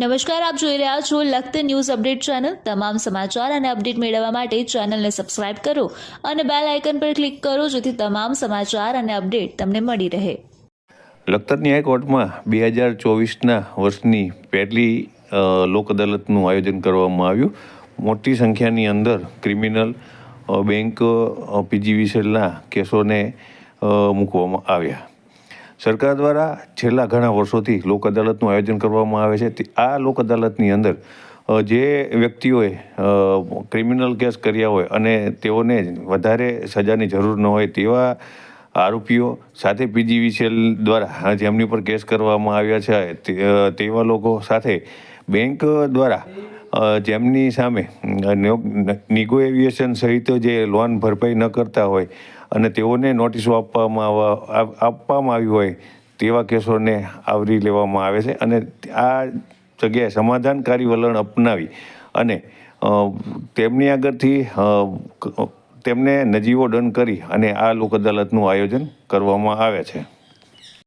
નમસ્કાર, આપ જોઈ રહ્યા છો લખત ન્યૂઝ અપડેટ ચેનલ. તમામ સમાચાર અને અપડેટ મેળવવા માટે ચેનલને સબસ્ક્રાઇબ કરો અને બેલ આઇકન પર ક્લિક કરો જેથી તમામ સમાચાર અને અપડેટ તમને મળી રહે. લખતર ન્યાય કોર્ટમાં બે હજાર ચોવીસના વર્ષની પહેલી લોક અદાલતનું આયોજન કરવામાં આવ્યું. મોટી સંખ્યાની અંદર ક્રિમિનલ બેંક પીજી વિસેલના કેસોને મૂકવામાં આવ્યા. સરકાર દ્વારા છેલ્લા ઘણા વર્ષોથી લોક અદાલતનું આયોજન કરવામાં આવે છે. આ લોક અદાલતની અંદર જે વ્યક્તિઓએ ક્રિમિનલ કેસ કર્યા હોય અને તેઓને વધારે સજાની જરૂર ન હોય તેવા આરોપીઓ સાથે પીજીવીસીએલ દ્વારા જેમની પર કેસ કરવામાં આવ્યા છે તેવા લોકો સાથે બેંક દ્વારા જેમની સામે નિગો એવિએશન સહિત જે લોન ભરપાઈ ન કરતા હોય અને તેઓને નોટિસો આપવામાં આપવામાં આવી હોય તેવા કેસોને આવરી લેવામાં આવે છે અને આ જગ્યાએ સમાધાનકારી વલણ અપનાવી અને તેમની આગળથી તેમને નજીવો દંડ કરી અને આ લોક અદાલતનું આયોજન કરવામાં આવે છે.